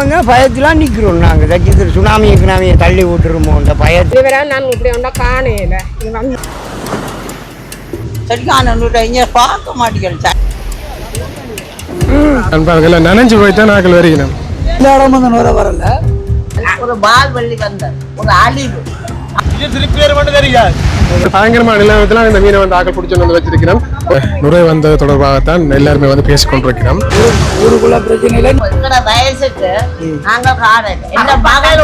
வந்து பயத்திலாம் நிற்கிறோம் நாங்கள் தச்சித்திர சுனாமி கினாமியை தள்ளி விட்டுருமோ இந்த பயத்தில் இதுவரை நான் இப்படி ஒன்றா காணையில சரிக்கான இங்கே பார்க்க மாட்டேங்கிறேன் நண்பர்கள் நனைஞ்சு போய் தான் நாங்கள் வருகிறோம் இந்த இடம் வந்து நுர வரல. ஒரு பால் வள்ளி வந்த ஒரு அழிவு. பயங்கரமான நிலவரத்தில் இந்த மீனை வந்து ஆக்கள் பிடிச்சு வந்து வச்சிருக்கிறோம். நுரை வந்தது தொடர்பாகத்தான் எல்லாருமே வந்து பேசிக் கொண்டிருக்கிறோம் ஊருக்குள்ள பிரச்சனை இல்லை. எங்கட வயசுக்கு நாங்க காணல என்ன மகள்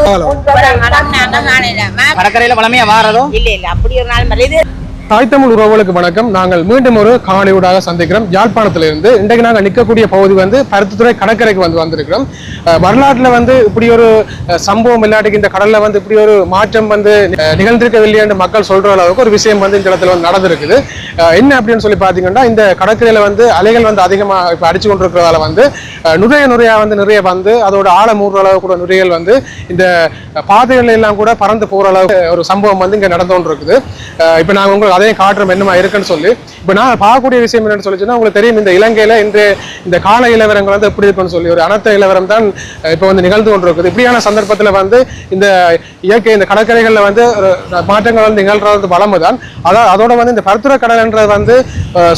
நடந்தாங்க காணல கடற்கரையில வளமையா வாரதும்? இல்ல இல்ல அப்படி ஒரு நாள் மாதிரி இது தாய் தமிழ் உறவுகளுக்கு வணக்கம். நாங்கள் மீண்டும் ஒரு காணொலியூடாக சந்திக்கிறோம். யாழ்ப்பாணத்திலிருந்து இன்றைக்கு நாங்கள் நிற்கக்கூடிய பகுதி வந்து பருத்தித்துறை கடற்கரைக்கு வந்து வந்திருக்கிறோம். வரலாற்றில் வரலாற்றுல வந்து இப்படி ஒரு சம்பவம் இல்லாட்டிக்கு இந்த கடல்ல வந்து இப்படி ஒரு மாற்றம் வந்து நிகழ்ந்திருக்கவில்லை என்று மக்கள் சொல்ற அளவுக்கு ஒரு விஷயம் வந்து இந்த இடத்துல வந்து நடந்திருக்குது. என்ன அப்படின்னு சொல்லி பார்த்தீங்கன்னா இந்த கடற்கரையில் வந்து அலைகள் வந்து அதிகமா இப்போ அடிச்சு கொண்டிருக்கிறதால வந்து அஹ், நுரைய நுரையா வந்து நிறைய வந்து அதோட ஆழம் ஊறுற அளவு கூட நுரைகள் வந்து இந்த பாதைகள் எல்லாம் கூட பறந்து போற அளவுக்கு ஒரு சம்பவம் வந்து இங்க நடந்து கொண்டு இருக்குது நாங்கள் உங்கள் உங்களுக்கு அதையும் காட்டுறோம் என்னமா இருக்குன்னு சொல்லி. இப்போ நான் பார்க்கக்கூடிய விஷயம் என்னன்னு சொல்லிச்சுன்னா உங்களுக்கு தெரியும் இந்த இலங்கையில இன்று இந்த கால இலவரங்கள் வந்து எப்படி இருக்குன்னு சொல்லி. ஒரு அனர்த்த இலவரம் தான் இப்போ வந்து நிகழ்ந்து கொண்டிருக்குது. இப்படியான சந்தர்ப்பத்தில் வந்து இந்த இயற்கை இந்த கடற்கரைகளில் வந்து மாற்றங்கள் வந்து நிகழ்றது வளமு தான். அதான் அதோட வந்து இந்த பருத்துறை கடல்ன்றது வந்து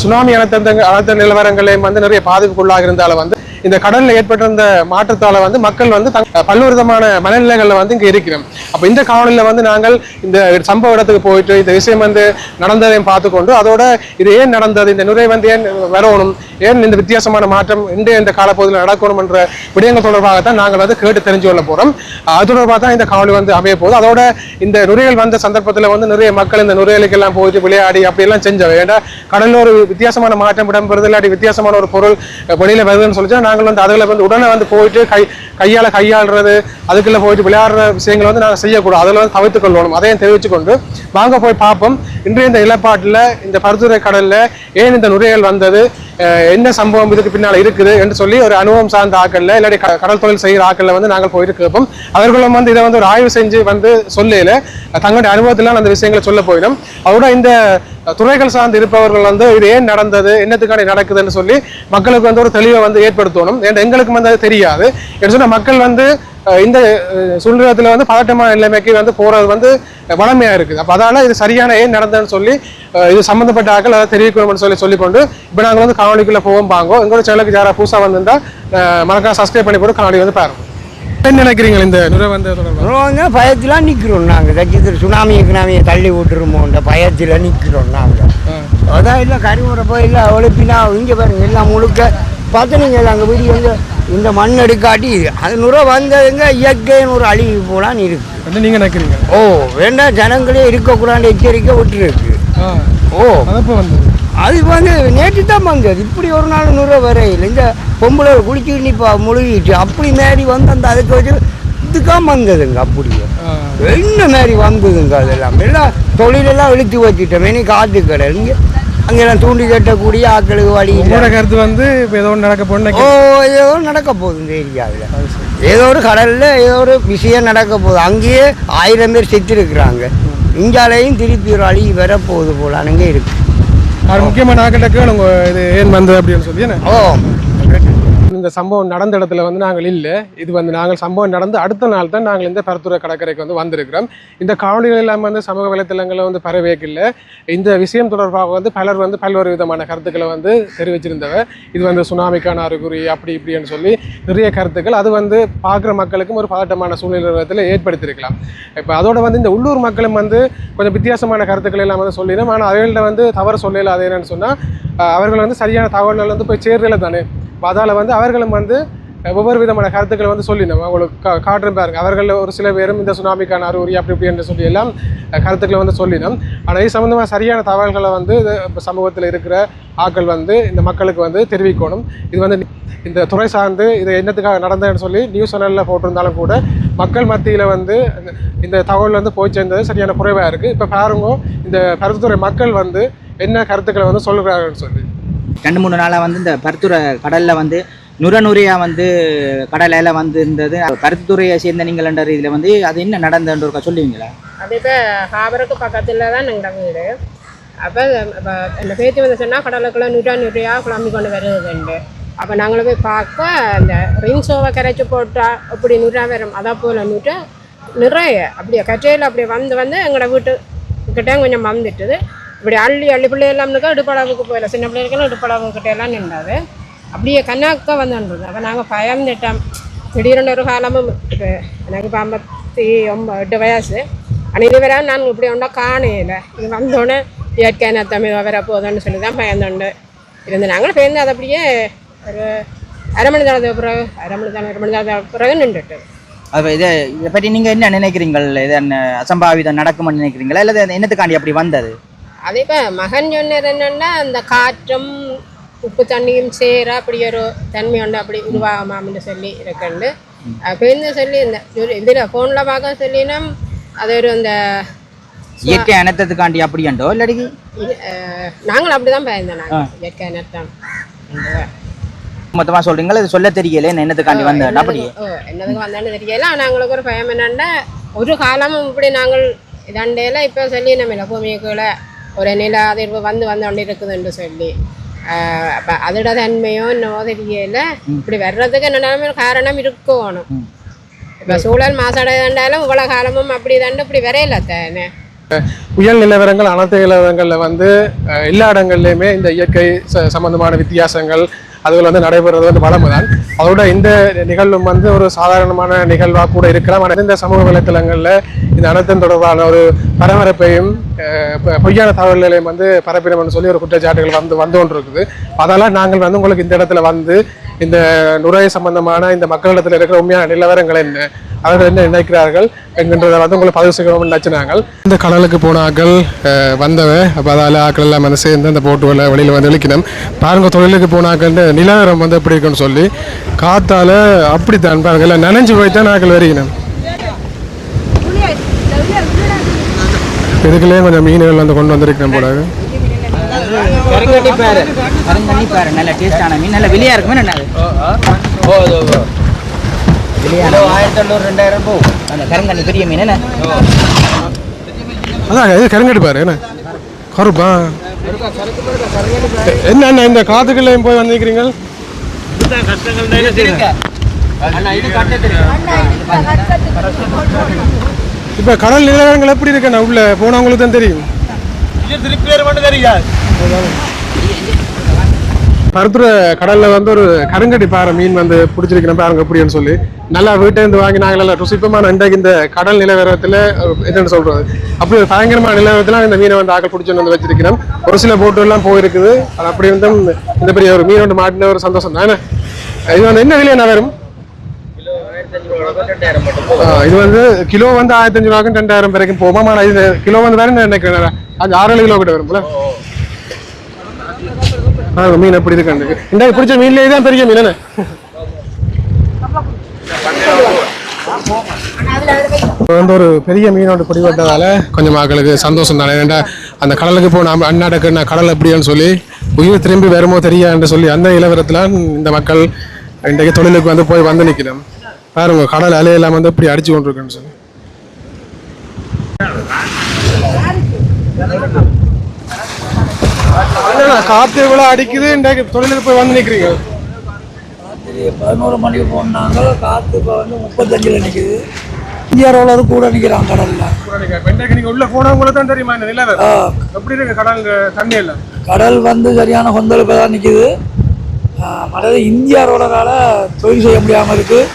சுனாமி அனர்த்த அனர்த்த நிலவரங்களையும் வந்து நிறைய பாதிப்புக்குள்ளாக இருந்தாலும் வந்து இந்த கடலில் ஏற்பட்டிருந்த மாற்றத்தால் வந்து மக்கள் வந்து பல்வேறு விதமான மனநிலைகளில் வந்து இங்கே இருக்கிறோம். அப்போ இந்த காணொலியில வந்து நாங்கள் இந்த சம்பவ இடத்துக்கு போயிட்டு இந்த விஷயம் வந்து நடந்ததையும் பார்த்துக்கொண்டு அதோட இது ஏன் நடந்தது இந்த நுரை வந்து ஏன் வரணும் ஏன் இந்த வித்தியாசமான மாற்றம் இன்றைய இந்த காலப்பகுதியில் நடக்கணும் என்ற விடயங்கள் தொடர்பாகத்தான் நாங்கள் வந்து கேட்டு தெரிஞ்சு கொள்ள போகிறோம் அது தொடர்பாக தான் இந்த காணொலி வந்து அமைய போகுது. அதோட இந்த நுரைகள் வந்த சந்தர்ப்பத்தில் வந்து நிறைய மக்கள் இந்த நுரையலுக்கெல்லாம் போயிட்டு விளையாடி அப்படியெல்லாம் செஞ்சவை. ஏன்னா கடலில் ஒரு வித்தியாசமான மாற்றம் இடம்பெறுது இல்லாட்டி வித்தியாசமான ஒரு பொருள் வெளியில் வருதுன்னு சொல்லிச்சா நாங்கள் வந்து அதில் வந்து உடனே வந்து போயிட்டு கை கையால் கையாளுறது அதுக்குள்ளே போயிட்டு விளையாடுற விஷயங்களை வந்து நாங்கள் செய்யக்கூடாது. அதில் வந்து தவிர்த்து கொள்ளணும். அதையும் தெரிவித்து கொண்டு வாங்க போய் பார்ப்போம். இன்றைய இந்த இலப்பாட்டில் இந்த பருத்துறை கடலில் ஏன் இந்த நுரையல் வந்தது? என்ன சம்பவம் இதுக்கு பின்னால் இருக்குது என்று சொல்லி ஒரு அனுபவம் சார்ந்த ஆக்களில் இல்லாட்டி க- கடல் தொழில் செய்கிற ஆக்களில் வந்து நாங்கள் போயிட்டு கேட்போம். அவர்களும் வந்து இதை வந்து ஒரு ஆய்வு செஞ்சு வந்து சொல்லல தங்களுடைய அனுபவத்திலாம் அந்த விஷயங்களை சொல்ல போயிடும். அதோட இந்த துறைகள் சார்ந்து இருப்பவர்கள் வந்து இது ஏன் நடந்தது என்னத்துக்கான நடக்குதுன்னு சொல்லி மக்களுக்கு வந்து ஒரு தெளிவை வந்து ஏற்படுத்தணும். ஏன்னா எங்களுக்கு வந்து அது தெரியாது. என்று சொன்னா மக்கள் வந்து இந்த அஹ், சூழ்நிலத்துல வந்து பதட்டமான நிலைமைக்கு வந்து போறது வந்து வளமையா இருக்குது. அப்ப அதால இது சரியான ஏன் நடந்ததுன்னு சொல்லி இது சம்மந்தப்பட்ட ஆக்கள் அதை தெரிவிக்கணும்னு சொல்லி சொல்லிக்கொண்டு இப்போ நாங்கள் வந்து காணொலிக்குள்ள போவோம் பாங்கோ எங்களோட சேனலுக்கு யாராவது புதுசாக வந்திருந்தா மறக்காம சப்ஸ்கிரைப் பண்ணி போட்டு காணொலி வந்து பாருங்க. என்ன நினைக்கிறீங்க இந்த நுரை வந்த தொடர்பா வந்து பயத்திலாம் நிற்கிறோம் நாங்கள் தச்சித்திர சுனாமி கினாமியை தள்ளி விட்டுருமோ இந்த பயத்தில் நிற்கிறோம் நாங்கள் அதான் இல்லை கரிமுறை போய் இல்லை ஒழுப்பினா இங்கே பாருங்க எல்லாம் முழுக்க பார்த்தீங்க அங்கே வீடு வந்து இந்த மண் எடுக்காட்டி அது நுரை வந்ததுங்க இயற்கையின் ஒரு அழிவு போலான்னு இருக்கு. நீங்க நினைக்கிறீங்க? ஓ வேண்டாம் ஜனங்களே இருக்கக்கூடாது எச்சரிக்கை விட்டுருக்கு. ஓ. அதப்போ வந்தது அது வந்து நேற்று தான் வந்தது இப்படி ஒரு நாள் நுரை வரையில் இந்த பொம்பளை குளிச்சுட்டு நிப்பா முழுகிட்டு அப்படி மாரி வந்து அந்த அதுக்கு வச்சு இதுக்காக வந்ததுங்க அப்படியே என்ன மாரி வந்ததுங்க அதெல்லாம்? எல்லாம் தொழிலெல்லாம் இழுத்து வச்சுட்டோம் இனி காத்து கடை. இங்கே அங்கெல்லாம் தூண்டி கட்டக்கூடிய ஆக்களுக்கு வழி உங்களோட கருத்து வந்து இப்போ ஏதோ ஒன்று நடக்க போன ஓ ஏதோ நடக்க போகுது இந்த ஏரியாவில் ஏதோ ஒரு கடலில் ஏதோ ஒரு விஷயம் நடக்க போகுது. அங்கேயே ஆயிரம் பேர் செத்து இருக்கிறாங்க இந்தியாலையும் திருப்பி ஒரு அழி வரப்போகுது போல அங்கே இருக்கு. அது முக்கியமான ஆக்கிட்ட கேளுங்க இது ஏன் வந்தது அப்படின்னு சொல்லி ஓ இந்த சம்பவம் நடந்த இடத்துல வந்து நாங்கள் இல்லை. இது வந்து நாங்கள் சம்பவம் நடந்து அடுத்த நாள் தான் நாங்கள் இந்த பரத்துறை கடற்கரைக்கு வந்து வந்திருக்கிறோம். இந்த காவலிகள் இல்லாமல் வந்து சமூக வலைத்தளங்களை வந்து பரவேக்கில்லை இந்த விஷயம் தொடர்பாக வந்து பலர் வந்து பல்வேறு விதமான கருத்துக்களை வந்து தெரிவிச்சிருந்தவர். இது வந்து சுனாமிக்கான அறிகுறி அப்படி இப்படின்னு சொல்லி நிறைய கருத்துக்கள் அது வந்து பார்க்குற மக்களுக்கும் ஒரு பதட்டமான சூழ்நிலை ஏற்படுத்தியிருக்கலாம். இப்போ அதோட வந்து இந்த உள்ளூர் மக்களும் வந்து கொஞ்சம் வித்தியாசமான கருத்துக்கள் எல்லாம் வந்து சொல்லிடும் ஆனால் அவர்கள்ட்ட வந்து தவறு சொல்லல அது என்னன்னு சொன்னால் அவர்கள் வந்து சரியான தகவல்கள் வந்து போய் சேர்றதில்ல தானே. அதால் வந்து அவர்கள் அவர்களும் வந்து ஒவ்வொரு விதமான கருத்துக்களை வந்து சொல்லினோம் அவங்களுக்கு கா காட்டுறேன் பாருங்க. அவர்கள் ஒரு சில பேரும் இந்த சுனாமிக்கான அறிகுறி அப்படி இப்படி என்று சொல்லி எல்லாம் கருத்துக்களை வந்து சொல்லினோம். ஆனால் இது சம்மந்தமாக சரியான தகவல்களை வந்து இது சமூகத்தில் இருக்கிற ஆட்கள் வந்து இந்த மக்களுக்கு வந்து தெரிவிக்கணும். இது வந்து இந்த துறை சார்ந்து இது என்னத்துக்காக நடந்ததுன்னு சொல்லி நியூஸ் சேனலில் போட்டிருந்தாலும் கூட மக்கள் மத்தியில் வந்து இந்த- இந்த தகவல் வந்து போய் சேர்ந்தது சரியான குறைவாக இருக்குது இப்போ பாருங்க இந்த பருத்துறை மக்கள் வந்து என்ன கருத்துக்களை வந்து சொல்கிறாங்கன்னு சொல்லி. ரெண்டு மூணு நாளாக வந்து இந்த பருத்துறை கடலில் வந்து நுரநுரையாக வந்து கடலையில் வந்து இருந்தது. பருத்துறையை சேர்ந்த நீங்கள்ன்ற இதில் வந்து அது என்ன நடந்ததுன்ற ஒருக்கா சொல்லுவீங்களா? அது இப்போ ஹாபருக்கு பக்கத்தில் தான் எங்களோட வீடு. அப்போ அந்த பேச்சு வந்து சொன்னால் கடலுக்குள்ள நூற்றா நுரையாக குழம்பி கொண்டு வருதுண்டு அப்போ நாங்கள் போய் பார்க்க அந்த ரின்சோவை கரைச்சி போட்டால் அப்படி நுரா வரும். அதை போல் நிறைய அப்படியே கச்சையில் அப்படியே வந்து வந்து எங்களோட வீட்டு கிட்டே கொஞ்சம் வந்துட்டுது. இப்படி அள்ளி அள்ளி பிள்ளையெல்லாம் இருக்கா இடுப்பளவுக்கு போயிடல சின்ன பிள்ளைகளுக்கெல்லாம் இடுப்பளவு கிட்டே எல்லாம் நின்றாது. அப்படியே கண்ணாக்க வந்துன்றது. அப்போ நாங்கள் பயந்துட்டோம் திடீர்னு ஒரு காலமும் இப்போ எனக்கு இப்போ ஐம்பத்தி ஒம்பது எட்டு வயசு. ஆனால் இது வரை நான் இப்படி ஒன்றா காணையில இது வந்தோடனே இயற்கையான தமிழ் வர போதும்னு சொல்லி தான் பயந்துண்டு இருந்து நாங்களும் பயந்து அது அப்படியே ஒரு அரை மணி நேரத்துக்கு பிறகு அரை மணி நேரம் ஒரு மணி நேரத்துக்கு பிறகு நின்றுட்டு. அப்ப இதை இதை பற்றி நீங்க என்ன நினைக்கிறீங்கள்? இது என்ன அசம்பாவிதம் நடக்கும்னு நினைக்கிறீங்களா? இல்லை என்னத்துக்காண்டி அப்படி வந்தது? அது இப்போ மகன் சொன்னது என்னன்னா அந்த காற்றும் உப்பு தண்ணியும் சேர அப்படி ஒரு தன்மை உண்டு. அப்படி உருவாகமாம்னு சொல்லி இருக்குண்டு அப்போ இந்த சொல்லி இந்த இதில் ஃபோனில் பார்க்க சொல்லினா அது ஒரு அந்த இயற்கை அனர்த்தத்துக்காண்டி அப்படியாண்டோ இல்லாடி நாங்களும் அப்படி தான் பயந்தோம் நாங்கள் இயற்கை நட்டம் மொத்தமா சொல்றீங்களா? இது சொல்ல தெரியல என்ன என்னத்துக்காண்டி வந்தேன் அப்படி என்னதுக்கு வந்தான்னு தெரியல. ஆனால் எங்களுக்கு ஒரு பயம் என்னன்னா ஒரு காலமும் இப்படி நாங்கள் இதாண்டையில இப்போ சொல்லி நம்ம பூமிக்குள்ள ஒரு நில அதிர்வு வந்து வந்து கொண்டு இருக்குதுன்னு சொல்லி. அதோட தன்மையோ என்னவோ தெரியல. இப்படி வர்றதுக்கு என்ன காரணம் இருக்கணும். இப்போ சூழல் மாசடைதாண்டாலும் இவ்வளோ காலமும் அப்படி தாண்டு இப்படி வரையில தானே புயல் நிலவரங்கள் அனர்த்த நிலவரங்களில் வந்து எல்லா இடங்கள்லையுமே இந்த இயற்கை ச- சம்பந்தமான வித்தியாசங்கள் அதுகள் வந்து நடைபெறுவது வந்து வளமை தான் அதோட இந்த நிகழ்வும் வந்து ஒரு சாதாரணமான நிகழ்வாக கூட இருக்கலாம். ஆனால் இந்த சமூக வலைத்தளங்களில் இந்த அனர்த்தம் தொடர்பான ஒரு பரபரப்பையும் பொய்யான தகவல்களையும் வந்து பரப்பினோம்னு சொல்லி ஒரு குற்றச்சாட்டுகள் வந்து வந்து கொண்டு இருக்குது அதெல்லாம் நாங்கள் வந்து உங்களுக்கு இந்த இடத்துல வந்து இந்த நுரைய சம்பந்தமான இந்த மக்களிடத்தில் இருக்கிற உண்மையான நிலவரங்கள் என்ன? அவர்கள் என்ன நினைக்கிறார்கள்? என்கின்றதை வந்து உங்களை பதிவு செய்யணும்னு நினச்சினாங்க இந்த கடலுக்கு போன ஆக்கள் வந்தவ அப்போ அதால் ஆக்கள் எல்லாம் வந்து சேர்ந்து அந்த போட்டுகளை வெளியில் வந்து இழுக்கணும். பாருங்க தொழிலுக்கு போன நிலவரம் வந்து எப்படி இருக்குன்னு சொல்லி காத்தால் அப்படித்தான் பாருங்க எல்லாம் நனைஞ்சு போய் தான் ஆக்கள் வருகினோம் இதுக்குள்ளேயே கொஞ்சம் மீன்கள் வந்து கொண்டு வந்திருக்கேன் போல கருங்கட்டி பாரு. கருங்கண்ணி பாரு. நல்ல டேஸ்டான மீன். நல்ல விலையா இருக்குமே என்ன விலையான ஆயிரத்தி தொண்ணூறு ரெண்டாயிரம். போகும் அந்த கருங்கண்ணி பெரிய மீன் என்ன? அதான் இது கருங்கட்டு பாரு என்ன? கருப்பா? என்ன அண்ணா இந்த காத்துக்குள்ளேயும் போய் வந்திருக்கிறீங்க இப்போ கடல் நிலவரங்கள் எப்படி இருக்குண்ணா உள்ள போனவங்களுக்கு தான் தெரியும். பருத்துற கடல்ல வந்து ஒரு கருங்கடி பாறை மீன் வந்து பிடிச்சிருக்கிறேன் பாருங்க எப்படின்னு சொல்லி. நல்லா வீட்டிலேருந்து இருந்து வாங்கி நாங்கள் நல்லா ருசிப்பமான இன்றைக்கு இந்த கடல் நிலவரத்தில் என்னென்னு என்னன்னு சொல்றது? அப்படி ஒரு பயங்கரமான நிலவரத்துல இந்த மீனை வந்து ஆக்கள் பிடிச்சி வந்து வச்சிருக்கிறோம். ஒரு சில போட்டுலாம் எல்லாம் போயிருக்குது. அது அப்படி வந்து இந்த பெரிய ஒரு மீன் வந்து மாட்டின ஒரு சந்தோஷம். தான் இது வந்து என்ன விலையா என்ன வரும்? இது வந்து கிலோ வந்து ஆயிரத்தி அஞ்சு ரூபாய்க்கும் ரெண்டாயிரம் வரைக்கும் போகும். ஆனால் இது கிலோ வந்து வேற நினைக்கிறேன். அது ஆறு கிலோ கிட்ட வரும்ல ஆ மீன் எப்படி இருக்கு இந்த பிடிச்ச மீன்லேயே தான் பெரிய மீன் வந்து ஒரு பெரிய மீனோட பிடிபட்டதால கொஞ்சம் மக்களுக்கு சந்தோஷம் தானே. ஏன்னா அந்த கடலுக்கு போன அண்ணாடக்கு நான் கடல் எப்படின்னு சொல்லி உயிர் திரும்பி வருமோ தெரியான்னு சொல்லி அந்த இளவரத்தில் இந்த மக்கள் இன்றைக்கு தொழிலுக்கு வந்து போய் வந்து நிற்கிறோம். பாருங்க கடல் அலையெல்லாம் வந்து இப்படி அடிச்சு கொண்டிருக்குன்னு சொல்லி. காத்து இவ்வளோ அடிக்குது? இன்றைக்கு தொழிலுக்கு போய் வந்து நிற்கிறீங்க பதினோரு மணிக்கு போனாங்க. காற்று இப்போ வந்து முப்பத்தஞ்சில் நிற்குது இந்தியாவில் கூட நிற்கிறான் கடலில். நீங்கள் உள்ள போனவங்களை தான் தெரியுமா? இந்த நிலவரம் எப்படி இருக்கு கடல் தண்ணி எல்லாம்? கடல் வந்து சரியான கொந்தளிப்பு தான் நிற்குது மற்றது இந்தியா ரோடரால் தொழில் செய்ய முடியாமல் இருக்குது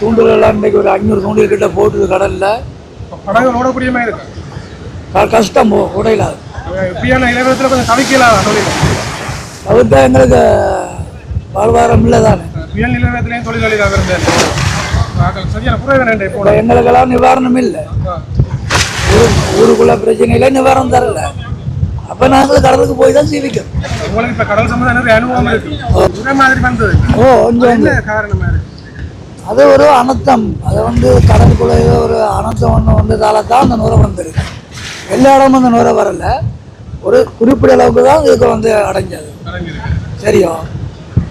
தூண்டில் எல்லாம் இன்றைக்கு ஒரு அஞ்சூறு தூண்டில் கிட்ட போட்டுது கடலில். படகு ஓடக்கூடிய மாதிரி இருக்கு. கஷ்டம் போ உடையில இப்படியான இளவரத்தில் கொஞ்சம் தவிக்கலாம் தவிர்த்தா எங்களுக்கு வாழ்வாதாரம் இல்லை தானே புயல் நிலவரத்திலையும் தொழிலாளிகளாக இருந்தேன் சரியான புரியுது இப்போ இப்போ எங்களுக்கெல்லாம் நிவாரணம் இல்லை. ஊரு ஊருக்குள்ள பிரச்சனையில நிவாரணம் தரல. அப்போ நாங்கள் கடலுக்கு போய் தான் ஜீவிக்கிறோம் உங்களுக்கு இப்போ கடல் சம்பந்தம் நிறைய அனுபவம் இருக்கு. ஒரே மாதிரி வந்தது. ஓ கொஞ்சம் என்ன காரணமா இருக்கு அது ஒரு அனர்த்தம். அது வந்து கடலுக்குள்ள ஏதோ ஒரு அனர்த்தம் ஒன்று வந்ததால தான் அந்த நுரை வந்திருக்கு எல்லா இடமும் அந்த நுரை வரல. ஒரு குறிப்பிட்ட அளவுக்கு தான் இதுக்கு வந்து அடைஞ்சது சரியோ?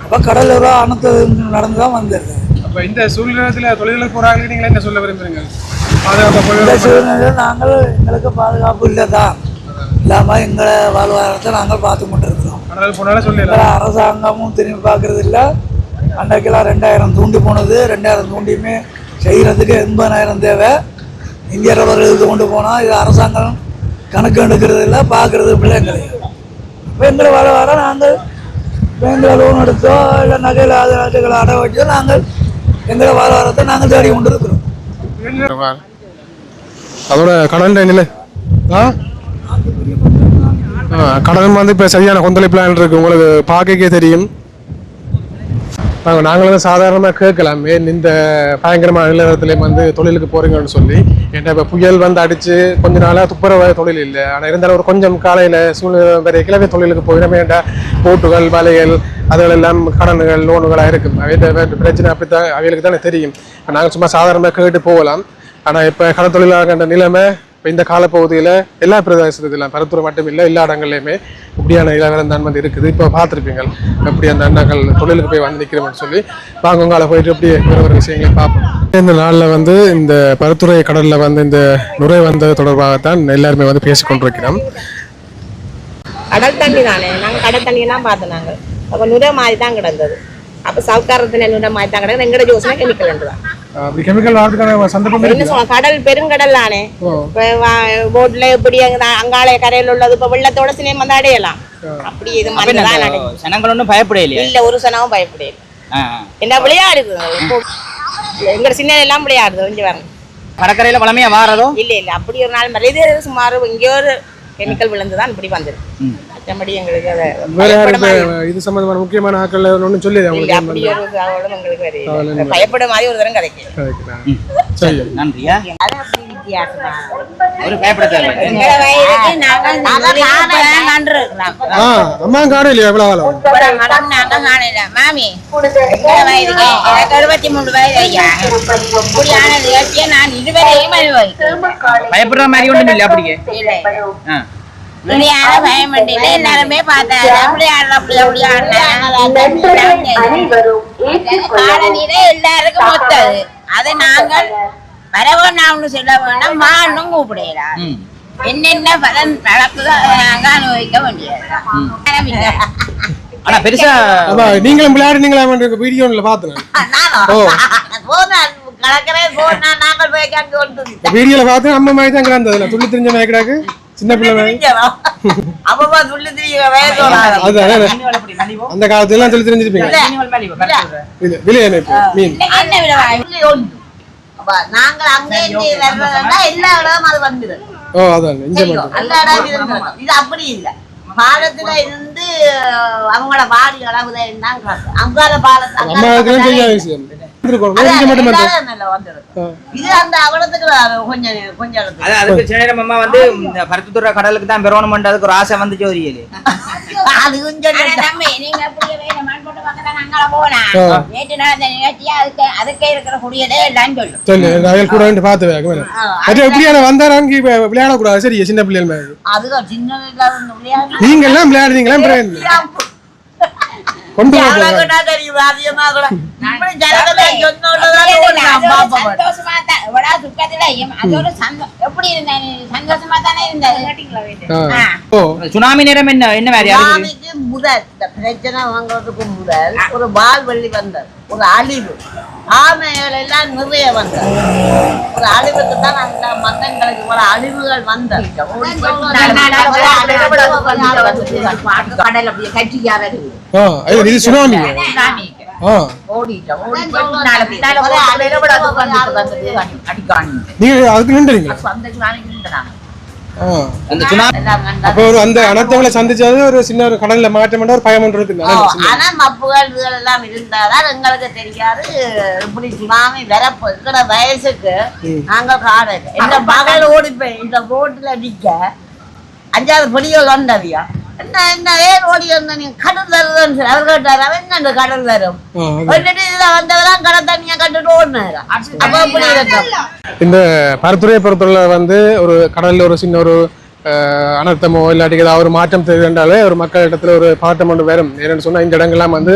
அப்போ கடல் ஒரு அனர்த்தம் நடந்து தான் வந்துடுது அப்போ இந்த சூழ்நிலத்தில் தொழிலுக்கு போறாங்க நீங்க என்ன சொல்ல விரும்புறீங்க? பாதுகாப்பாக இந்த சூழ்நிலையில் நாங்கள் எங்களுக்கு பாதுகாப்பு இல்லை தான். இல்லாமல் எங்களை வாழ்வாதாரத்தை நாங்கள் பார்த்து கொண்டு இருக்கிறோம் கடல் போனாலும் சொல்லல எங்களை அரசாங்கமும் திரும்பி பார்க்கறது இல்லை. அன்றைக்கெல்லாம் ரெண்டாயிரம் தூண்டி போனது. ரெண்டாயிரம் தூண்டியுமே செய்கிறதுக்கு எண்பதாயிரம் தேவை. இந்திய டாலர் கொண்டு போனால் இது அரசாங்கம் கணக்கு எடுக்கிறது இல்லை பார்க்குறது பிள்ளைங்களை. இப்போ எங்களை வர வர நாங்கள் எங்களை லோன் எடுத்தோ இல்லை நகையில் ஆதாரத்துகளை அடை வச்சோ நாங்கள் எங்களை வர வரத்தை நாங்கள் தேடி கொண்டு இருக்கிறோம் அதோட கடன் நிலை ஆ? கடன் வந்து இப்போ சரியான கொந்தளிப்புலாம் இருக்குது உங்களுக்கு பார்க்கக்கே தெரியும். நாங்கள் நாங்களும் வந்து சாதாரணமாக கேட்கலாம் ஏன் இந்த பயங்கரமான நிலவரத்துலேயும் வந்து தொழிலுக்கு போகிறீங்கன்னு சொல்லி. ஏன்னா இப்போ புயல் வந்து அடித்து கொஞ்ச நாளாக துப்புரவு தொழில் இல்லை. ஆனால் இருந்தாலும் ஒரு கொஞ்சம் காலையில் சூழ்நிலை வரை கிளம்பி தொழிலுக்கு போயிடும். ஏன்டா போட்டுகள் வலைகள் அதுகள் எல்லாம் கடன்கள் லோனுகளாக இருக்கும். அவைய பிரச்சனை அப்படித்தான் அவைகளுக்கு தானே தெரியும். நாங்கள் சும்மா சாதாரணமாக கேட்டு போகலாம். ஆனால் இப்போ கடத்தொழிலாளர்கின்ற நிலைமை இப்போ இந்த காலப்பகுதியில் எல்லா பிரதேசத்திலும் பருத்துறை மட்டும் இல்லை எல்லா இடங்கள்லையுமே இப்படியான நிலவரம் வந்து இருக்குது. இப்போ பார்த்துருப்பீங்க எப்படி அந்த அண்ணாக்கள் தொழிலுக்கு போய் வந்து நிற்கிறோம்னு சொல்லி. வாங்க உங்களால் போயிட்டு அப்படியே இருக்கிற ஒரு விஷயங்களை பார்ப்போம். இந்த நாளில் வந்து இந்த பருத்துறை கடலில் வந்து இந்த நுரை வந்தது தொடர்பாகத்தான் எல்லாருமே வந்து பேசிக்கொண்டிருக்கிறோம் கடல் தண்ணி தானே? நாங்கள் கடல் தண்ணியெல்லாம் பார்த்தோம் நாங்கள் அப்போ நுரை மாதிரி தான் கிடந்தது. அப்போ சவுக்காரத்துல நுரை மாதிரி தான் கிடந்தது. எங்கட ஜோசனா கெமிக்கல் தான். அப்படி கெமிக்கல் வரதுக்கான சந்தர்ப்பம் என்ன கடல் பெருங்கடல் தானே? போட்ல இப்படி அங்க அங்காளைய கரையில் உள்ளது இப்ப வெள்ளத்தோட சினிமா வந்து அடையலாம். அப்படி இது. ஜனங்கள் ஒன்றும் பயப்பட இல்லையா? இல்ல ஒரு சனமும் பயப்படையில என்ன விளையாடுது எங்க சின்ன எல்லாம் விளையாடுது கொஞ்சம் வரணும் கடற்கரையில பழமையா வாரதோ? இல்ல இல்ல அப்படி ஒரு நாள் மலை இது சுமார் இங்கே ஒரு கெமிக்கல் விழுந்து தான் இப்படி வந்தது. ம். மற்றபடி எங்களுக்கு அதை இது சம்பந்தமான முக்கியமான ஆட்கள் ஒன்றும் சொல்லி அப்படி ஒரு எங்களுக்கு பயப்பட மாதிரி ஒரு தரம் கிடைக்கும் நன்றியா? வித்தியாசமா. ஒரு அம்மா காணும் இல்லையா? எவ்வளோ காலம் மடம் நாங்க காணல மாமி எங்களை வயதுக்கு எனக்கு அறுபத்தி மூணு வயது ஐயா இப்படியான நிகழ்ச்சியை நான் இதுவரையும் அனுபவிக்கிறேன். பயப்படுற மாதிரி ஒன்றும் இல்லை அப்படியே? இல்லை. ஆ. விளையாட பயம் இல்லை. எல்லாருமே பார்த்தாங்க. அப்படி எல்லாருக்கும் ஒத்தது. அதை நாங்கள் வரவேண்டாம்னு சொல்ல வேண்டாம் மானும் கூப்பிடலாம் என்னென்ன பலன் நடக்குதோ அதை நாங்க அனுபவிக்க வேண்டியது ஆனா பெருசா நீங்களும் விளையாடுனீங்களா வீடியோவில் பார்த்தேன் ஓ. நாங்கள் பார்த்து அம்மா மாதிரி தான் கிடந்ததுல துள்ளி தெரிஞ்ச மாதிரி கிடக்கு சின்ன பிள்ளை அந்த காலத்துல எல்லாம் சொல்லி தெரிஞ்சிருப்பீங்க மீன் நாங்கள் அங்கே வர்றதுன்னா எல்லா இடமும் அது வந்துடும் ஓ அதான் எல்லா இடமும் இருந்துடும் இது அப்படி இல்ல பாலத்துல இருந்து அவங்களோட வாடி அளவுல இருந்தாங்க அங்கால பாலத்து பருத்தித்துறை கடலுக்கு தான் பெறணும் அதுக்கு ஒரு ஆசை வந்து ஜோதியலு அது கொஞ்சம் விளையாடக்கூடாது. சரி சின்ன பிள்ளைகள் நீங்க எல்லாம் விளையாடுறீங்களா கொண்டு சுனாமி நேரம் என்ன என்ன மாதிரி முதல் இந்த பிரச்சனை வாங்குறதுக்கு முதல் ஒரு பால்வள்ளி வந்தது ஒரு அழிவு ஆமைகள் எல்லாம் நிறைய வந்தது ஒரு அழிவுக்கு தான் அந்த மந்தங்களுக்கு ஒரு அழிவுகள் வந்தது கடல் அப்படியே ஆ இது சுனாமி ஆ நீங்க அதுக்கு நின்றீங்களா ஆ அந்த சுனாமி அப்போ ஒரு அந்த அனர்த்தங்களை சந்திச்சது ஒரு சின்ன ஒரு கடல்ல மாற்றம் ஒரு பயம் ஆனா மப்புகள் இதுகள் எல்லாம் இருந்தாதான் எங்களுக்கு தெரியாது இப்படி சுனாமி வரப்போ இருக்கிற வயசுக்கு நாங்க காடல் எங்க மகள் ஓடி போய் இந்த ரோட்ல நிக்க அஞ்சாவது படிகள் வந்தவியா என்ன என்ன ஏன் ஓடி வந்த நீ? கடல் வருதுன்னு சொல்லி அவர் கேட்டார். அவன் என்ன இந்த கடல் அது. வந்துட்டு இதுல வந்தவெல்லாம் கடல் தண்ணியை கட்டுட்டு ஓடினாரு. அப்ப அப்படி இந்த பருத்துறையை பொறுத்தவரை வந்து ஒரு கடல்ல ஒரு சின்ன ஒரு அனர்த்தமோ இல்லாட்டி ஏதாவது ஒரு மாற்றம் தெரிந்தாலே ஒரு மக்கள் இடத்துல ஒரு பாட்டம் ஒன்று வரும். ஏன்னு சொன்னால் இந்த இடங்கள்லாம் வந்து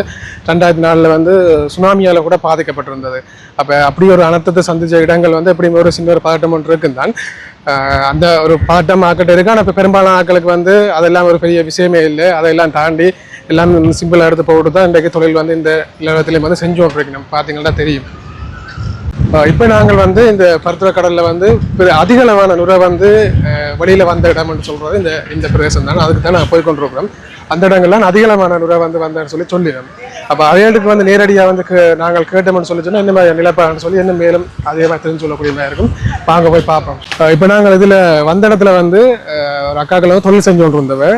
ரெண்டாயிரத்தி நாலில் வந்து சுனாமியால் கூட பாதிக்கப்பட்டிருந்தது. அப்போ அப்படி ஒரு அனர்த்தத்தை சந்திச்ச இடங்கள் வந்து எப்படி ஒரு சின்ன ஒரு பாட்டம் ஒன்று இருக்குந்தான் அந்த ஒரு பாட்டம் ஆக்கட்டும் இருக்கு. ஆனால் இப்போ பெரும்பாலான ஆட்களுக்கு வந்து அதெல்லாம் ஒரு பெரிய விஷயமே இல்லை. அதையெல்லாம் தாண்டி எல்லாம் சிம்பிளாக எடுத்து போட்டு தான் இன்றைக்கு தொழில் வந்து இந்த இடத்துலையும் வந்து செஞ்சு கொண்டிருக்கணும். பார்த்தீங்கன்னா தெரியும். இப்போ நாங்கள் வந்து இந்த பருத்துவ கடலில் வந்து அதிக அளவான நுரை வந்து வெளியில் வந்த இடம்னு சொல்கிறது இந்த இந்த பிரதேசம் தான் அதுக்கு தான் நாங்கள் போய் கொண்டிருக்கிறோம் அந்த இடங்கள்லாம் அதிக அளவான நுரை வந்து வந்தேன்னு சொல்லி சொல்லிடும் அப்போ அவைகளுக்கு வந்து நேரடியாக வந்து நாங்கள் கேட்டோம்னு சொல்லி சொன்னால் இந்த மாதிரி நிலப்பாடுன்னு சொல்லி இன்னும் மேலும் அதே மாதிரி தெரிஞ்சு சொல்லக்கூடிய மாதிரி இருக்கும். வாங்க போய் பார்ப்போம். இப்போ நாங்கள் இதில் வந்த இடத்துல வந்து ஒரு அக்காக்கள் வந்து தொழில் செஞ்சு கொண்டு இருந்தவ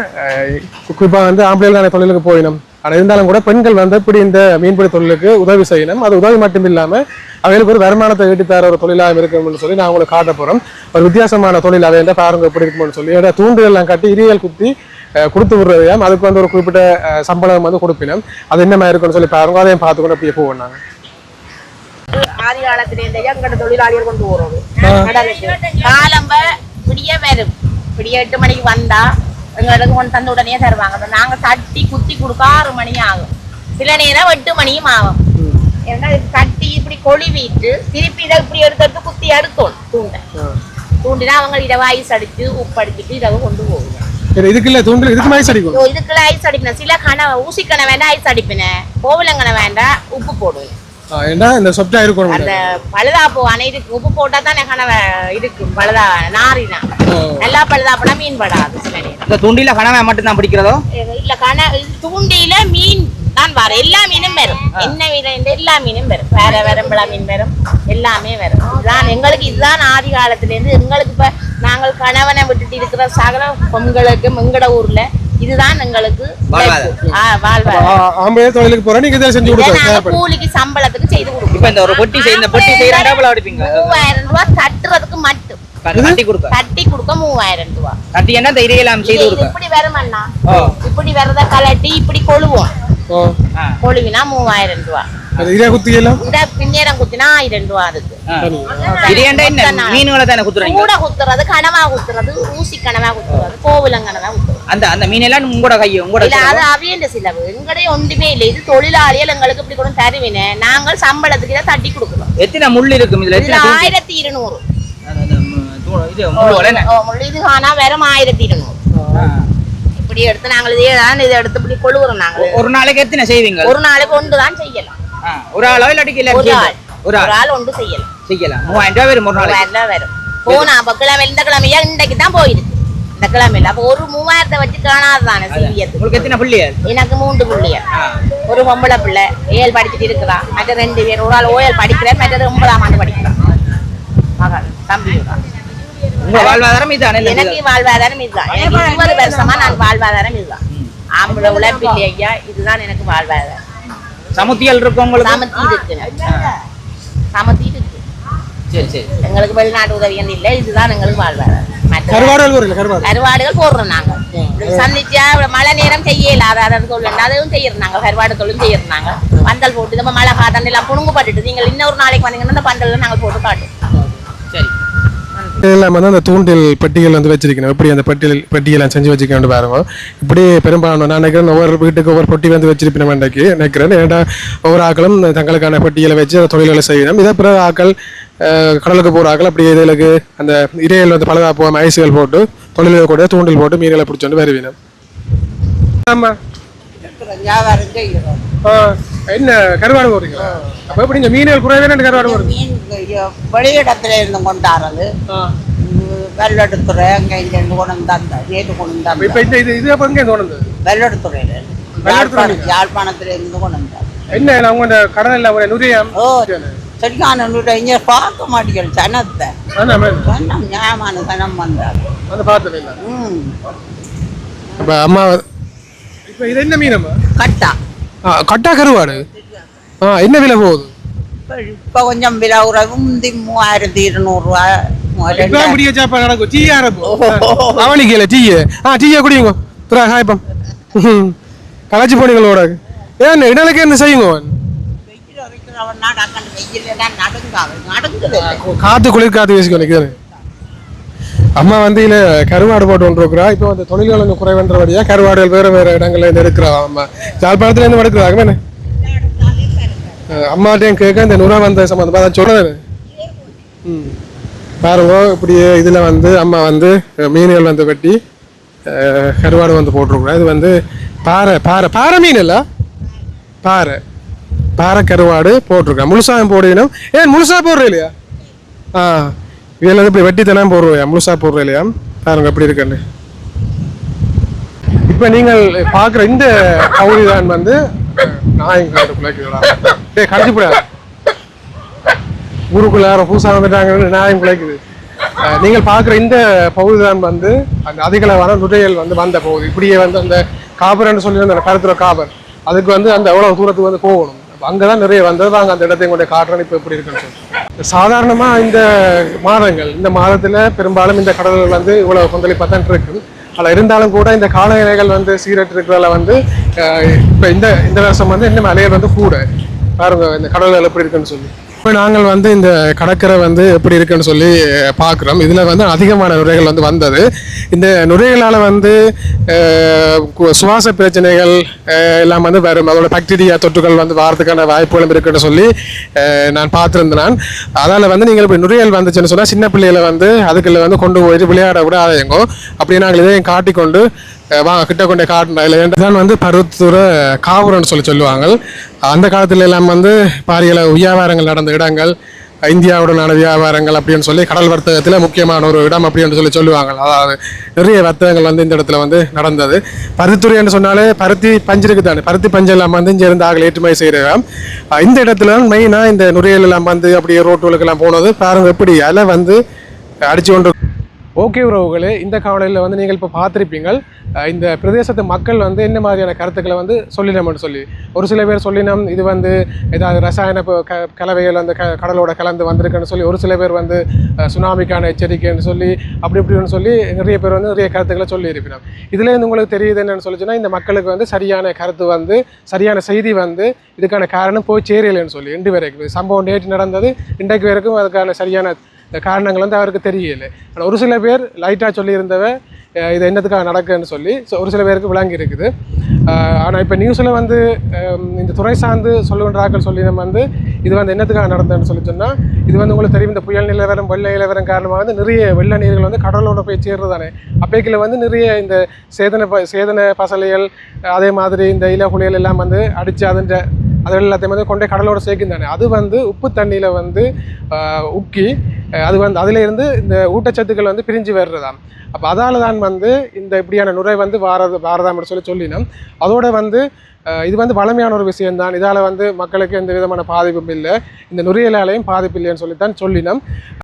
குறிப்பாக வந்து ஆம்பளைகள் தொழிலுக்கு போயினோம். ஆனால் இருந்தாலும் கூட பெண்கள் வந்து இப்படி இந்த மீன்பிடி தொழிலுக்கு உதவி செய்யணும்? அது உதவி மட்டும் இல்லாமல் அவைகளுக்கு ஒரு வருமானத்தை ஈட்டித்தர ஒரு தொழிலாக இருக்கணும்னு சொல்லி நான் உங்களுக்கு காட்ட போகிறோம் ஒரு வித்தியாசமான தொழில் அதை என்ன? பாருங்க எப்படி இருக்கும்னு சொல்லி. ஏன்னா தூண்டு எல்லாம் கட்டி இரியல் குத்தி கொடுத்து விடுறதையும் அதுக்கு வந்து ஒரு குறிப்பிட்ட சம்பளம் வந்து கொடுப்பினோம். அது என்ன மாதிரி இருக்கும்னு சொல்லி பாருங்க. அதையும் பார்த்து கூட அப்படியே போவோம் நாங்கள் ஆதி காலத்திலேருந்தே எங்கட தொழிலாளிகள் கொண்டு போறோம் கடலுக்கு. காலம்ப விடிய வரும். விடிய எட்டு மணிக்கு வந்தா எங்களுக்கு கொண்டு தந்த உடனே தருவாங்க. நாங்க தட்டி குத்தி கொடுக்க ஆறு மணி ஆகும். சில நேரம் எட்டு மணியும் ஆகும். ஏன்னா தட்டி இப்படி கொழுவிட்டு திருப்பி இதை இப்படி எடுத்து எடுத்து குத்தி எடுத்தோம். தூண்டை. தூண்டினா அவங்க இதை ஐஸ் அடிச்சு உப்பு அடிச்சுட்டு இதை கொண்டு போகுங்க. சரி, இதுக்கு இல்லை தூண்டு இதுக்கு மாதிரி அடிக்கும். ஐயோ, இதுக்குள்ள ஐஸ் அடிப்பினேன் சில கண ஊசி கணை வேண்டாம் ஐஸ் அடிப்பினேன் கோவிலங்கணை வேண்டாம் உப்பு போடுவேன் ஏன்னா இந்த சொப்டா இருக்கணும் அந்த பழுதாப்பு அனைத்துக்கு உப்பு போட்டா தான் கனவை இருக்கும் பழுதா நாரினா. நல்லா பழுதாப்புனா மீன் படாது இந்த துண்டில கனவை மட்டும்தான் பிடிக்கிறதோ? இல்ல கன இது தூண்டியில மீன் தான் வரும். எல்லா மீனும் வரும். என்ன மீன் எல்லா மீனும் வரும். வேற வரம்பளா மீன் வரும். எல்லாமே வரும். இதுதான் எங்களுக்கு இதுதான் ஆதி காலத்துல இருந்து எங்களுக்கு இப்ப நாங்கள் கணவனை விட்டுட்டு இருக்கிற சகல பொங்கலுக்கு எங்கட ஊர்ல இதுதான் எங்களுக்கு ஆம்பளை தொழிலுக்கு போகிறேன் நீங்கள் இதை செஞ்சு இதை நாங்க கூலிக்கு சம்பளத்துக்கு செய்து கொடுப்போம் இப்ப இந்த ஒரு பொட்டி செய்ய இந்த பொட்டி செய்யறாண்டா எவ்வளவு அடிப்பீங்க. மூவாயிரம் ரூபாய் தட்டுறதுக்கு மட்டும். கட்டி கொடுக்க தட்டி கொடுக்க மூவாயிரம் ரூபாய் கட்டி என்ன இடையெல்லாம் செய்து இது கொடுக்க இப்படி வருமண்ணா இப்படி வரத கலட்டி இப்படி கொழுவோம். கொழுவினா மூவாயிரம் ரூபாய் இதே குத்தியெல்லாம்? இந்த பின்னேரம் குத்தினா ஆயிரம் ரூபாய் அதுக்கு ஆ. இடையண்டா என்ன மீன்களை தானே குத்துறீங்க கூட குத்துறது கனவா குத்துறது ஊசி கனவா குத்துறது கோவிலங்கனவா குத்துறது அந்த அந்த மீனெல்லாம் உங்களோட கையை உங்களோட இல்ல அது அவியண்ட செலவு எங்கடே ஒன்றுமே இல்லை இது தொழிலாளிகள் எங்களுக்கு இப்படி கூட தருவினே நாங்கள் சம்பளத்துக்கு இதை தட்டி கொடுக்கணும் எத்தனை முள் இருக்கும் இதுல இதுல? ஆயிரத்தி இருநூறு இது முள்ளு இது ஆனா வெறும் ஆயிரத்தி இருநூறு ஆ. இப்படி எடுத்து நாங்கள் இதே தான் இதை எடுத்து இப்படி கொழுவுறோம் நாங்கள் ஒரு நாளைக்கு எத்தனை செய்வீங்க ஒரு நாளைக்கு ஒன்று தான் செய்யலாம் ஒரு ஆளோ இல்லாட்டி ஆள் ஒரு ஆள் ஒன்று செய்யலாம் செய்யலாம் மூவாயிரம் ரூபாய் வரும் ஒரு மூவாயிரம் ரூபாய் வரும் போனா அப்ப கிழமை இந்த கிழமையா இன்றைக்கு தான் போயிருக்கு இந்த கிழமையில அப்ப ஒரு மூவாயிரத்தை வச்சு காணாதுதானே சிவியத்துக்கு உங்களுக்கு எத்தனை புள்ளியார் எனக்கு மூன்று பிள்ளைகள் ஒரு பொம்பளை பிள்ளை ஏழு படிச்சுட்டு இருக்கிறான் மற்ற ரெண்டு பேர் ஒரு ஆள் ஓயல் படிக்கிறேன் மற்றது ஒன்பதாம் ஆண்டு படிக்கிறான் மகன் தம்பி உங்க வாழ்வாதாரம் இந்த எனக்கு வாழ்வாதாரம் இதுதான் எனக்கு இருபது வருஷமா நான் வாழ்வாதாரம் இதுதான் ஆம்பளை உழைப்பில்லை ஐயா இதுதான் எனக்கு வாழ்வாதாரம் சமுத்தியல் இருக்கும் உங்களுக்கு சமத்தி இருக்கு சமத்தி இருக்கு சரி சரி எங்களுக்கு வெளிநாட்டு உதவி ஒண்ணும் இல்லை இதுதான் எங்களுக்கு வாழ்வாதாரம் கருவாடுகள் போடுறோம் நாங்க சந்திச்சா மழை நேரம் செய்யல அதாவது தொழில் அதுவும் செய்யறோம் நாங்க கருவாடு தொழிலும் செய்யறோம் நாங்க பந்தல் போட்டு நம்ம மழை காத்தன் எல்லாம் புணுங்கு பட்டுட்டு நீங்கள் இன்னொரு நாளைக்கு வந்தீங்கன்னா இந்த பந்தல் நாங்க போட்டு காட்டும் சரி இல்லாமல் வந்து அந்த தூண்டில் பட்டியல் வந்து வச்சிருக்கணும். எப்படி அந்த பட்டியல் பட்டியலை செஞ்சு வச்சுக்கணும் பாருங்க. இப்படி பெரும்பாலான நான் நினைக்கிறேன் ஒவ்வொரு வீட்டுக்கு ஒவ்வொரு பொட்டி வந்து வச்சிருப்பேன் வேண்டாக்கி நினைக்கிறேன். ஏன்னா ஒவ்வொரு ஆக்களும் தங்களுக்கான பட்டியலை வச்சு அந்த தொழில்களை செய்யணும். இதை பிற ஆக்கள் கடலுக்கு போகிற ஆக்கள் அப்படி இதுகளுக்கு அந்த இரையில் வந்து பலகாப்பு ஐசுகள் போட்டு தொழில்கள் கூட தூண்டில் போட்டு மீன்களை பிடிச்சோண்டு வருவினம். ஆமாம் வியாபாரம் செய்கிறோம். என்ன கருவாடு போடுறீங்களா? அப்போ எப்படி இங்கே மீன்கள் குறைவே ரெண்டு கருவாடு போடுறீங்க மீன் இங்க வெளியிடத்துல இருந்து கொண்டாடுறது. வெள்ளடுத்துறை அங்கே இங்கேருந்து கொண்டு வந்தாங்க நேற்று கொண்டு இப்போ வந்தாங்க இந்த இது இது அப்போ எங்கே தோணுது வெள்ளடுத்துறையில வெள்ளடுத்துறை யாழ்ப்பாணம் யாழ்ப்பாணத்துல இருந்து கொண்டு வந்தாங்க என்ன நான் உங்களோட கடலில் ஒரு நுரியம்? ஓ சரியான நூறு இங்கே பார்க்க மாட்டேங்கிற சனத்தை அதான் மேம் சனம் நியாயமான சனம் வந்தாங்க வந்து பார்த்ததில்ல ம். இப்போ அம்மா இப்போ இது என்ன மீனம்மா கட்டா. ஆ கட்டா கருவாடு. ஆ என்ன விலை போகுது? இப்போ கொஞ்சம் விலை உறவு முந்தி மூவாயிரத்தி இருநூறுவா முடிய சாப்பா நடக்கும். டீ ஆரப்போ அவனிக்கல டீயே ஆ டீயை குடிங்க. துரா ஹாய்ப்பம் களைச்சி போனீங்களோட ஏன் இடலுக்கு என்ன செய்யுங்க காத்து குளிர் காத்து வீசிக்கோ நிற்கிறேன் அம்மா வந்து இதுல கருவாடு போட்டு கொண்டிருக்கிறா இப்போ வந்து தொழில்கள் கொஞ்சம் குறைவன்றபடியா கருவாடுகள் வேற வேற இடங்கள்ல இருந்து எடுக்கிறா அம்மா. ஜாழ்ப்பாணத்துல இருந்து எடுக்கிறாங்க என்ன அம்மாட்டையும் கேட்க இந்த நுரை வந்த சம்மந்தமா தான் சொல்றேன் ம். பாருங்க இப்படி இதுல வந்து அம்மா வந்து மீன்கள் வந்து வெட்டி கருவாடு வந்து போட்டிருக்கிறோம் இது வந்து பாறை பாறை பாறை மீன் இல்ல? பாறை. பாறை கருவாடு போட்டிருக்கேன் முழுசாக போடுவீனும் ஏன் முழுசா போடுற இல்லையா? ஆ. இதில் வந்து இப்படி வெட்டி தானே போடுறோம் முழுசாக போடுறோம் இல்லையா? பாருங்க எப்படி இருக்குன்னு. இப்போ நீங்கள் பார்க்குற இந்த பகுதி தான் வந்து நாயங்க டேய் கடிச்சு போட. ஊருக்குள்ள புதுசாக வந்துட்டாங்கன்னு நியாயம் பிழைக்குது நீங்கள் பார்க்குற இந்த பகுதி தான் வந்து அந்த அதிகளவான நுரையல் வந்து வந்த பகுதி. இப்படியே வந்து அந்த காபர்னு சொல்லி அந்த கருத்துற காபர். அதுக்கு வந்து அந்த எவ்வளோ தூரத்துக்கு வந்து போகணும். அங்கே தான் நிறைய வந்தது. நாங்கள் அந்த இடத்தையும் கொண்டு காட்டுறோம் இப்போ எப்படி இருக்குன்னு சொல்லி சாதாரணமாக இந்த மாதங்கள் இந்த மாதத்தில் பெரும்பாலும் இந்த கடல்கள் வந்து இவ்வளோ கொந்தளிப்பாக தான் இருக்கு. அதில் இருந்தாலும் கூட இந்த காலநிலைகள் வந்து சீரற்று இருக்கிறதால வந்து இப்போ இந்த இந்த வருஷம் வந்து இன்னும் அலையல் வந்து கூட. பாருங்க இந்த கடல்கள் எப்படி இருக்குன்னு சொல்லி. இப்போ நாங்கள் வந்து இந்த கடற்கரை வந்து எப்படி இருக்குன்னு சொல்லி பார்க்குறோம். இதில் வந்து அதிகமான நுரைகள் வந்து வந்தது. இந்த நுரைகளால் வந்து கு- சுவாச பிரச்சனைகள் எல்லாம் வந்து வரும். அதோட பாக்டீரியா தொற்றுகள் வந்து வரதுக்கான வாய்ப்புகளும் இருக்குன்னு சொல்லி நான் பார்த்துருந்தேன். நான் அதால் வந்து நீங்கள் இப்போ நுரையல் வந்துச்சுன்னு சொன்னால் சின்ன பிள்ளைகளை வந்து அதுக்குள்ளே வந்து கொண்டு போயிட்டு விளையாட கூட ஆதாயங்கோ அப்படி நாங்கள் இதையும் காட்டிக்கொண்டு வாங்க கிட்ட கொண்டே காட்டினா இல்லை தான் வந்து பருவத்தூர காவரம்னு சொல்லி சொல்லுவாங்க. அந்த காலத்துல எல்லாம் வந்து பாரியல வியாபாரங்கள் நடந்த இடங்கள் இந்தியாவுடனான வியாபாரங்கள் அப்படின்னு சொல்லி கடல் வர்த்தகத்தில் முக்கியமான ஒரு இடம் அப்படின்னு சொல்லி சொல்லுவாங்க. அதாவது நிறைய வர்த்தகங்கள் வந்து இந்த இடத்துல வந்து நடந்தது. பருத்தித்துறைன்னு சொன்னாலே பருத்தி பஞ்சிருக்கு தானே பருத்தி பஞ்செல்லாம் வந்து இங்கே இருந்து ஆகல ஏற்றுமதி செய்கிறோம் இந்த இடத்துல மெயினாக இந்த நுரையல் எல்லாம் வந்து அப்படியே ரோட்டுகளுக்கெல்லாம் போனது. பாருங்க எப்படி அலை வந்து அடிச்சு கொண்டு ஓகே உறவுகளே இந்த காவலையில் வந்து நீங்கள் இப்போ பார்த்துருப்பீங்க இந்த பிரதேசத்து மக்கள் வந்து என்ன மாதிரியான கருத்துக்களை வந்து சொல்லினோம்னு சொல்லி. ஒரு சில பேர் சொல்லினோம் இது வந்து ஏதாவது ரசாயன க கலவைகள் அந்த க கடலோட கலந்து வந்திருக்குன்னு சொல்லி ஒரு சில பேர் வந்து சுனாமிக்கான எச்சரிக்கைன்னு சொல்லி அப்படி இப்படின்னு சொல்லி நிறைய பேர் வந்து நிறைய கருத்துக்களை சொல்லி இருப்பினோம் இதுலேருந்து உங்களுக்கு தெரியுது என்னென்னு சொல்லிச்சுன்னா இந்த மக்களுக்கு வந்து சரியான கருத்து வந்து சரியான செய்தி வந்து இதுக்கான காரணம் போய் சேரலைன்னு சொல்லி ரெண்டு வரைக்கும் சம்பவம் நேற்று நடந்தது இன்றைக்கு வரைக்கும் அதுக்கான சரியான இந்த காரணங்கள் வந்து அவருக்கு தெரியல. ஆனால் ஒரு சில பேர் லைட்டாக சொல்லியிருந்தவ இது என்னத்துக்காக நடக்குன்னு சொல்லி ஸோ ஒரு சில பேருக்கு விளங்கி இருக்குது ஆனால் இப்போ நியூஸில் வந்து இந்த துறை சார்ந்து சொல்லுகின்றார்கள் சொல்லி நம்ம வந்து இது வந்து என்னத்துக்காக நடந்ததுன்னு சொல்லி சொன்னால் இது வந்து உங்களுக்கு தெரியும் இந்த புயல் நிலவரம் வெள்ள நிலவரம் காரணமாக வந்து நிறைய வெள்ள நீர்கள் வந்து கடலோட போய் சேர்றதானே அப்பைக்கில் வந்து நிறைய இந்த சேதன ப சேதன பசலைகள் அதே மாதிரி இந்த இலகுலியல் எல்லாம் வந்து அடித்து அதன் அது எல்லாத்தையும் வந்து கொண்டே கடலோட சேர்க்கும் தானே அது வந்து உப்பு தண்ணியில் வந்து உக்கி அது வந்து அதிலேருந்து இந்த ஊட்டச்சத்துக்கள் வந்து பிரிஞ்சு வர்றதாம். அப்போ அதால் தான் வந்து இந்த இப்படியான நுரை வந்து வாரது வாரதாம்னு சொல்லி சொல்லினோம். அதோட வந்து இது வந்து வளமையான ஒரு விஷயம்தான். இதால் வந்து மக்களுக்கு எந்த விதமான பாதிப்பும் இல்லை. இந்த நுரையலாலையும் பாதிப்பு இல்லைன்னு சொல்லித்தான் சொல்லினோம்.